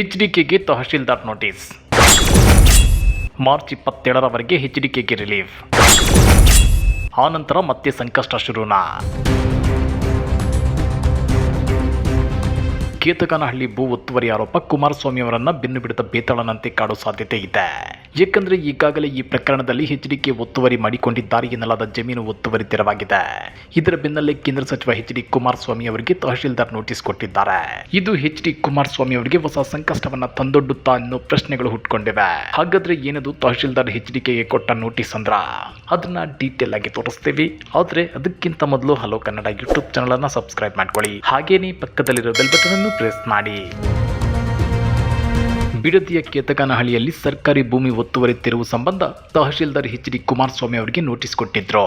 ಎಚ್ಡಿಕೆಗೆ tahsildar notice. March ಇಪ್ಪತ್ತೇಳರವರೆಗೆ ಎಚ್ಡಿಕೆಗೆ relief. ಆನಂತರ ಮತ್ತೆ ಸಂಕಷ್ಟ ಶುರುನಾ. ಕೇತಕನಹಳ್ಳಿ ಭೂ ಒತ್ತುವರಿ ಆರೋಪ ಕುಮಾರಸ್ವಾಮಿ ಅವರನ್ನ ಬೆನ್ನು ಬಿಡದ ಬೇತಾಳನಂತೆ ಕಾಡುವ ಸಾಧ್ಯತೆ ಇದೆ. ಏಕೆಂದರೆ ಈಗಾಗಲೇ ಈ ಪ್ರಕರಣದಲ್ಲಿ ಎಚ್ಡಿಕೆ ಒತ್ತುವರಿ ಮಾಡಿಕೊಂಡಿದ್ದಾರೆ ಎನ್ನಲಾದ ಜಮೀನು ಒತ್ತುವರಿ ತೆರವಾಗಿದೆ. ಇದರ ಬೆನ್ನಲ್ಲೇ ಕೇಂದ್ರ ಸಚಿವ ಎಚ್ ಡಿ ಕುಮಾರಸ್ವಾಮಿ ಅವರಿಗೆ ತಹಶೀಲ್ದಾರ್ ನೋಟಿಸ್ ಕೊಟ್ಟಿದ್ದಾರೆ. ಇದು ಎಚ್ ಡಿ ಕುಮಾರಸ್ವಾಮಿ ಅವರಿಗೆ ಹೊಸ ಸಂಕಷ್ಟವನ್ನ ತಂದೊಡ್ಡುತ್ತಾ ಅನ್ನೋ ಪ್ರಶ್ನೆಗಳು ಹುಟ್ಕೊಂಡಿವೆ. ಹಾಗಾದ್ರೆ ಏನದು ತಹಶೀಲ್ದಾರ್ ಎಚ್ ಡಿಕೆಗೆ ಕೊಟ್ಟ ನೋಟಿಸ್ ಅಂದ್ರ? ಅದನ್ನ ಡೀಟೇಲ್ ಆಗಿ ತೋರಿಸ್ತೀವಿ. ಆದ್ರೆ ಅದಕ್ಕಿಂತ ಮೊದಲು ಹಲೋ ಕನ್ನಡ ಯೂಟ್ಯೂಬ್ ಚಾನಲ್ ಅನ್ನ ಸಬ್ಸ್ಕ್ರೈಬ್ ಮಾಡ್ಕೊಳ್ಳಿ. ಹಾಗೇನೇ ಪಕ್ಕದಲ್ಲಿರೋ ಬೆಲ್ ಬಟನ್ ಅನ್ನು ಪ್ರೆಸ್ ಮಾಡಿ. ಬಿಡದಿಯ ಕೇತಕನಹಳ್ಳಿಯಲ್ಲಿ ಸರ್ಕಾರಿ ಭೂಮಿ ಒತ್ತುವರಿ ಸಂಬಂಧ ತಹಶೀಲ್ದಾರ್ ಎಚ್ ಡಿ ಕುಮಾರಸ್ವಾಮಿ ಅವರಿಗೆ ನೋಟಿಸ್ ಕೊಟ್ಟಿದ್ರು.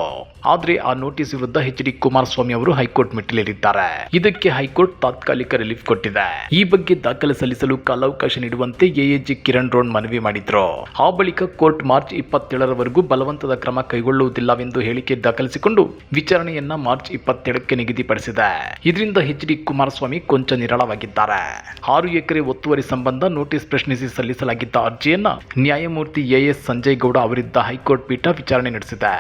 ಆದ್ರೆ ಆ ನೋಟಿಸ್ ವಿರುದ್ಧ ಎಚ್ ಡಿ ಕುಮಾರಸ್ವಾಮಿ ಅವರು ಹೈಕೋರ್ಟ್ ಮೆಟ್ಟಿಲೇರಿದ್ದಾರೆ. ಇದಕ್ಕೆ ಹೈಕೋರ್ಟ್ ತಾತ್ಕಾಲಿಕ ರಿಲೀಫ್ ಕೊಟ್ಟಿದೆ. ಈ ಬಗ್ಗೆ ದಾಖಲೆ ಸಲ್ಲಿಸಲು ಕಾಲಾವಕಾಶ ನೀಡುವಂತೆ ಎಎಜಿ ಕಿರಣ್ ರೋಡ್ ಮನವಿ ಮಾಡಿದ್ರು. ಆ ಬಳಿಕ ಕೋರ್ಟ್ ಮಾರ್ಚ್ ಇಪ್ಪತ್ತೇಳರವರೆಗೂ ಬಲವಂತದ ಕ್ರಮ ಕೈಗೊಳ್ಳುವುದಿಲ್ಲವೆಂದು ಹೇಳಿಕೆ ದಾಖಲಿಸಿಕೊಂಡು ವಿಚಾರಣೆಯನ್ನ ಮಾರ್ಚ್ ಇಪ್ಪತ್ತೇಳಕ್ಕೆ ನಿಗದಿಪಡಿಸಿದೆ. ಇದರಿಂದ ಎಚ್ ಡಿ ಕುಮಾರಸ್ವಾಮಿ ಕೊಂಚ ನಿರಾಳವಾಗಿದ್ದಾರೆ. ಆರು ಎಕರೆ ಒತ್ತುವರಿ ಸಂಬಂಧ ನೋಟಿಸ್ ಪ್ರಶ್ನಿಸಿ ಸಲ್ಲಿಸಲಾಗಿದ್ದ ಅರ್ಜಿಯನ್ನ ನ್ಯಾಯಮೂರ್ತಿ ಎಎಸ್ ಸಂಜಯ್ ಗೌಡ ಅವರಿದ್ದ ಹೈಕೋರ್ಟ್ ಪೀಠ ವಿಚಾರಣೆ ನಡೆಸಿದೆ.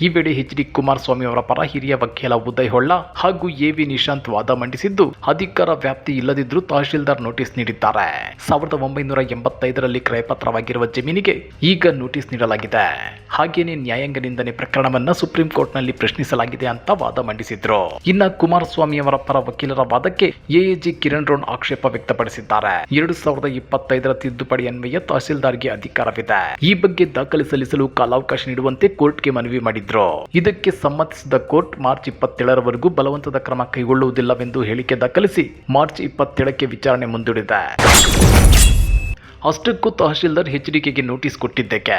ಈ ವೇಳೆ ಎಚ್ ಡಿ ಕುಮಾರಸ್ವಾಮಿ ಅವರ ಪರ ಹಿರಿಯ ವಕೀಲ ಉದಯ್ ಹೊಳ್ಳ ಹಾಗೂ ಎ ವಿ ನಿಶಾಂತ್ ವಾದ ಮಂಡಿಸಿದ್ದು, ಅಧಿಕಾರ ವ್ಯಾಪ್ತಿ ಇಲ್ಲದಿದ್ದರೂ ತಹಶೀಲ್ದಾರ್ ನೋಟಿಸ್ ನೀಡಿದ್ದಾರೆ. ಸಾವಿರದ ಒಂಬೈನೂರ ಎಂಬತ್ತೈದರಲ್ಲಿ ಕ್ರಯಪತ್ರವಾಗಿರುವ ಜಮೀನಿಗೆ ಈಗ ನೋಟಿಸ್ ನೀಡಲಾಗಿದೆ. ಹಾಗೆಯೇ ನ್ಯಾಯಾಂಗ ನಿಂದನೆ ಪ್ರಕರಣವನ್ನ ಸುಪ್ರೀಂ ಕೋರ್ಟ್ನಲ್ಲಿ ಪ್ರಶ್ನಿಸಲಾಗಿದೆ ಅಂತ ವಾದ ಮಂಡಿಸಿದ್ರು. ಇನ್ನ ಕುಮಾರಸ್ವಾಮಿ ಅವರ ಪರ ವಕೀಲರ ವಾದಕ್ಕೆ ಎಎಜಿ ಕಿರಣ್ ರೋಣ್ ಆಕ್ಷೇಪ ವ್ಯಕ್ತಪಡಿಸಿದ್ದಾರೆ. ಎರಡು ಸಾವಿರದ ಇಪ್ಪತ್ತೈದರ ತಿದ್ದುಪಡಿ ಅನ್ವಯ ತಹಶೀಲ್ದಾರ್ಗೆ ಅಧಿಕಾರವಿದೆ. ಈ ಬಗ್ಗೆ ದಾಖಲೆ ಸಲ್ಲಿಸಲು ಕಾಲಾವಕಾಶ ನೀಡುವಂತೆ ಕೋರ್ಟ್ಗೆ ಮನವಿ ಮಾಡಿದ್ರು ಇದಕ್ಕೆ ಸಮ್ಮತಿಸಿದ ಕೋರ್ಟ್ ಮಾರ್ಚ್ ಇಪ್ಪತ್ತೇಳರವರೆಗೂ ಬಲವಂತದ ಕ್ರಮ ಕೈಗೊಳ್ಳುವುದಿಲ್ಲವೆಂದು ಹೇಳಿಕೆ ದಾಖಲಿಸಿ ಮಾರ್ಚ್ ಇಪ್ಪತ್ತೇಳಕ್ಕೆ ವಿಚಾರಣೆ ಮುಂದೂಡಿದೆ. ಅಷ್ಟಕ್ಕೂ ತಹಶೀಲ್ದಾರ್ ಎಚ್ಡಿಕೆಗೆ ನೋಟಿಸ್ ಕೊಟ್ಟಿದ್ದಕ್ಕೆ.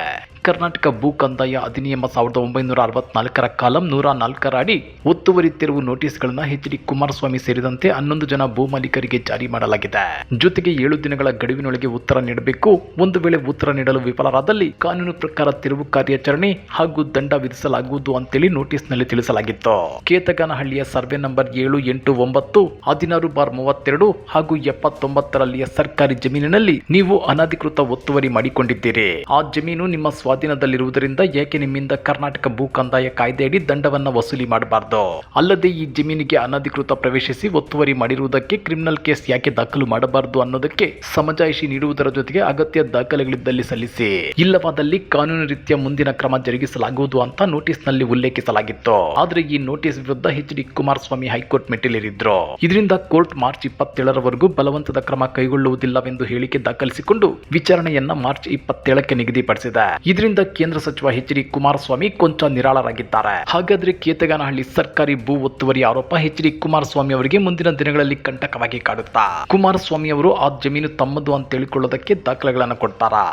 ಕರ್ನಾಟಕ ಭೂ ಕಂದಾಯ ಅಧಿನಿಯಮ ಸಾವಿರದ ಒಂಬೈನೂರ ಅರವತ್ನಾಲ್ಕರ ಕಾಲಂ ನೂರ ನಾಲ್ಕರ ಅಡಿ ಒತ್ತುವರಿ ತೆರವು ನೋಟಿಸ್ಗಳನ್ನು ಎಚ್ ಡಿ ಕುಮಾರಸ್ವಾಮಿ ಸೇರಿದಂತೆ ಹನ್ನೊಂದು ಜನ ಭೂ ಮಾಲೀಕರಿಗೆ ಜಾರಿ ಮಾಡಲಾಗಿದೆ. ಜೊತೆಗೆ ಏಳು ದಿನಗಳ ಗಡುವಿನೊಳಗೆ ಉತ್ತರ ನೀಡಬೇಕು. ಒಂದು ವೇಳೆ ಉತ್ತರ ನೀಡಲು ವಿಫಲರಾದಲ್ಲಿ ಕಾನೂನು ಪ್ರಕಾರ ತೆರವು ಕಾರ್ಯಾಚರಣೆ ಹಾಗೂ ದಂಡ ವಿಧಿಸಲಾಗುವುದು ಅಂತೇಳಿ ನೋಟಿಸ್ನಲ್ಲಿ ತಿಳಿಸಲಾಗಿತ್ತು. ಕೇತಗಾನಹಳ್ಳಿಯ ಸರ್ವೆ ನಂಬರ್ ಏಳು ಎಂಟು ಒಂಬತ್ತು ಹದಿನಾರು ಬಾರ್ ಮೂವತ್ತೆರಡು ಹಾಗೂ ಎಪ್ಪತ್ತೊಂಬತ್ತರಲ್ಲಿಯ ಸರ್ಕಾರಿ ಜಮೀನಿನಲ್ಲಿ ನೀವು ಅನಧಿಕೃತ ಒತ್ತುವರಿ ಮಾಡಿಕೊಂಡಿದ್ದೀರಿ. ಆ ಜಮೀನು ನಿಮ್ಮ ಸ್ವಾಧೀನದಲ್ಲಿರುವುದರಿಂದ ಏಕೆ ನಿಮ್ಮಿಂದ ಕರ್ನಾಟಕ ಭೂ ಕಂದಾಯ ಕಾಯ್ದೆಯಡಿ ದಂಡವನ್ನ ವಸೂಲಿ ಮಾಡಬಾರದು? ಅಲ್ಲದೆ ಈ ಜಮೀನಿಗೆ ಅನಧಿಕೃತ ಪ್ರವೇಶಿಸಿ ಒತ್ತುವರಿ ಮಾಡಿರುವುದಕ್ಕೆ ಕ್ರಿಮಿನಲ್ ಕೇಸ್ ಯಾಕೆ ದಾಖಲು ಮಾಡಬಾರದು ಅನ್ನೋದಕ್ಕೆ ಸಮಜಾಯಿಷಿ ನೀಡುವುದರ ಜೊತೆಗೆ ಅಗತ್ಯ ದಾಖಲೆಗಳಿದ್ದಲ್ಲಿ ಸಲ್ಲಿಸಿ. ಇಲ್ಲವಾದಲ್ಲಿ ಕಾನೂನು ರೀತಿಯ ಮುಂದಿನ ಕ್ರಮ ಜರುಗಿಸಲಾಗುವುದು ಅಂತ ನೋಟಿಸ್ನಲ್ಲಿ ಉಲ್ಲೇಖಿಸಲಾಗಿತ್ತು. ಆದ್ರೆ ಈ ನೋಟಿಸ್ ವಿರುದ್ಧ H D Kumaraswamy high court ಮೆಟ್ಟಿಲೇರಿದ್ರು. ಇದರಿಂದ ಕೋರ್ಟ್ ಮಾರ್ಚ್ ಇಪ್ಪತ್ತೇಳರವರೆಗೂ ಬಲವಂತದ ಕ್ರಮ ಕೈಗೊಳ್ಳುವುದಿಲ್ಲವೆಂದು ಹೇಳಿಕೆ ದಾಖಲಿಸಿಕೊಂಡು ವಿಚಾರಣೆಯನ್ನ ಮಾರ್ಚ್ ಇಪ್ಪತ್ತೇಳಕ್ಕೆ ನಿಗದಿಪಡಿಸಿದೆ. ಇದರಿಂದ ಕೇಂದ್ರ ಸಚಿವ ಎಚ್ ಡಿ ಕುಮಾರಸ್ವಾಮಿ ಕೊಂಚ ನಿರಾಳರಾಗಿದ್ದಾರೆ. ಹಾಗಾದ್ರೆ ಕೇತಗಾನಹಳ್ಳಿ ಸರ್ಕಾರಿ ಭೂ ಒತ್ತುವರಿ ಆರೋಪ ಎಚ್ ಡಿ ಕುಮಾರಸ್ವಾಮಿ ಅವರಿಗೆ ಮುಂದಿನ ದಿನಗಳಲ್ಲಿ ಕಂಟಕವಾಗಿ ಕಾಡುತ್ತಾ? ಕುಮಾರಸ್ವಾಮಿ ಅವರು ಆ ಜಮೀನು ತಮ್ಮದು ಅಂತ ಹೇಳಿಕೊಳ್ಳೋದಕ್ಕೆ ದಾಖಲೆಗಳನ್ನು ಕೊಡ್ತಾರಾ?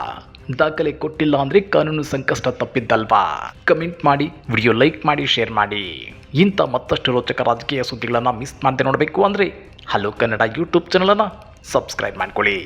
ದಾಖಲೆ ಕೊಟ್ಟಿಲ್ಲ ಅಂದ್ರೆ ಕಾನೂನು ಸಂಕಷ್ಟ ತಪ್ಪಿದ್ದಲ್ವಾ? ಕಮೆಂಟ್ ಮಾಡಿ, ವಿಡಿಯೋ ಲೈಕ್ ಮಾಡಿ, ಶೇರ್ ಮಾಡಿ. ಇಂಥ ಮತ್ತಷ್ಟು ರೋಚಕ ರಾಜಕೀಯ ಸುದ್ದಿಗಳನ್ನು ಮಿಸ್ ಮಾಡದೆ ನೋಡಬೇಕು ಅಂದ್ರೆ ಹಲೋ ಕನ್ನಡ ಯೂಟ್ಯೂಬ್ ಚಾನಲನ್ನು ಸಬ್ಸ್ಕ್ರೈಬ್ ಮಾಡ್ಕೊಳ್ಳಿ.